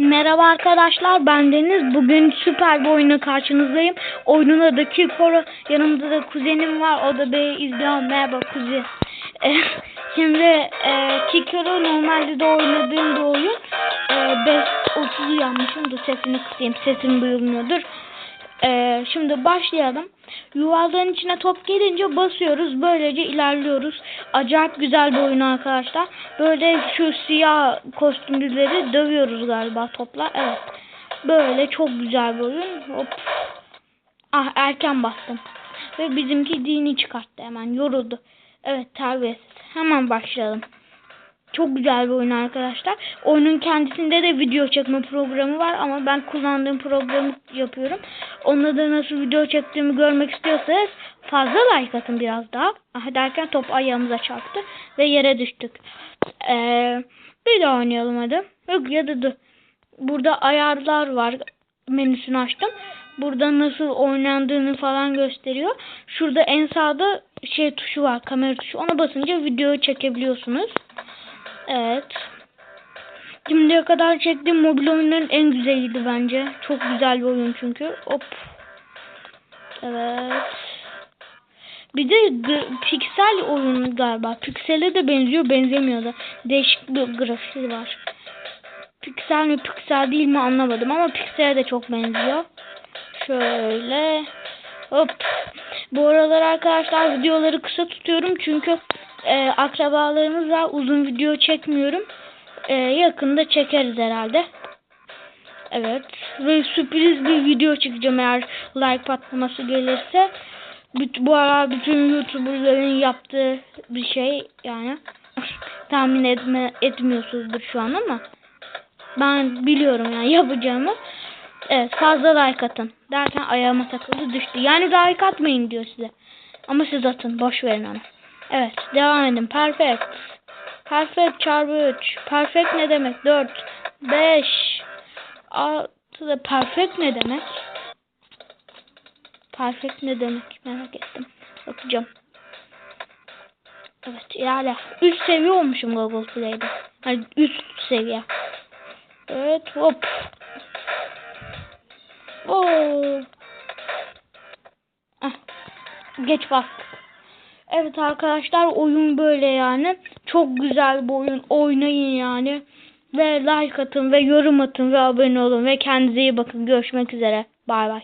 Merhaba arkadaşlar ben Deniz. Bugün süper bir oyuna karşınızdayım. Oyunun adı Kikoro. Yanımda da kuzenim var. O da beni izliyor. Merhaba kuzen. Eh, Şimdi e, Kikoro normalde de oynadığım bir oyun. E, 5.30'u yanmışım. Dur sesini kısayım. Sesim duyulmuyordur. E, şimdi başlayalım. Yuvarlağın içine top gelince basıyoruz. Böylece ilerliyoruz. Acayip güzel bir oyun arkadaşlar. Böyle şu siyah kostümlüleri dövüyoruz galiba topla. Evet. Böyle çok güzel bir oyun. Hop. Ah erken bastım. Ve bizimki dini çıkarttı hemen. Yoruldu. Evet terbiyesiz. Hemen başlayalım. Çok güzel bir oyun arkadaşlar. Oyunun kendisinde de video çekme programı var ama ben kullandığım programı yapıyorum. Onda da nasıl video çektiğimi görmek istiyorsanız fazla like atın biraz daha. Ah derken top ayağımıza çarptı ve yere düştük. Ee, bir daha oynayalım hadi. Yok ya da dur. Burada ayarlar var. Menüsünü açtım. Burada nasıl oynandığını falan gösteriyor. Şurada en sağda şey tuşu var. Kamera tuşu. Ona basınca video çekebiliyorsunuz. Evet. Şimdiye kadar çektiğim mobil oyunların en güzeliydi bence. Çok güzel bir oyun çünkü. Hop. Evet. Bir de piksel oyun galiba. Piksele de benziyor, benzemiyor da. Değişik bir grafiği var. Piksel mi piksel değil mi anlamadım ama piksele de çok benziyor. Şöyle. Hop. Bu aralar arkadaşlar videoları kısa tutuyorum çünkü e, akrabalarımız. Uzun video çekmiyorum. E, yakında çekeriz herhalde. Evet. Ve sürpriz bir video çekeceğim eğer like patlaması gelirse. Bu ara bütün YouTuber'ların yaptığı bir şey yani. Tahmin etme, etmiyorsunuzdur şu an ama. Ben biliyorum yani yapacağımı. Evet fazla like atın. Derken ayağıma takıldı düştü. Yani like atmayın diyor size. Ama siz atın. Boş verin onu. Evet devam edin. Perfect. Perfect çarpı 3. Perfect ne demek? 4. 5. 6 da perfect ne demek? Perfect ne demek? Merak ettim. Bakacağım. Evet ilerle. Üst seviye olmuşum Google Play'de. Hani üst seviye. Evet hop. Oo. Geç bastık. Evet arkadaşlar oyun böyle yani. Çok güzel bir oyun. Oynayın yani. Ve like atın ve yorum atın ve abone olun ve kendinize iyi bakın. Görüşmek üzere. Bay bay.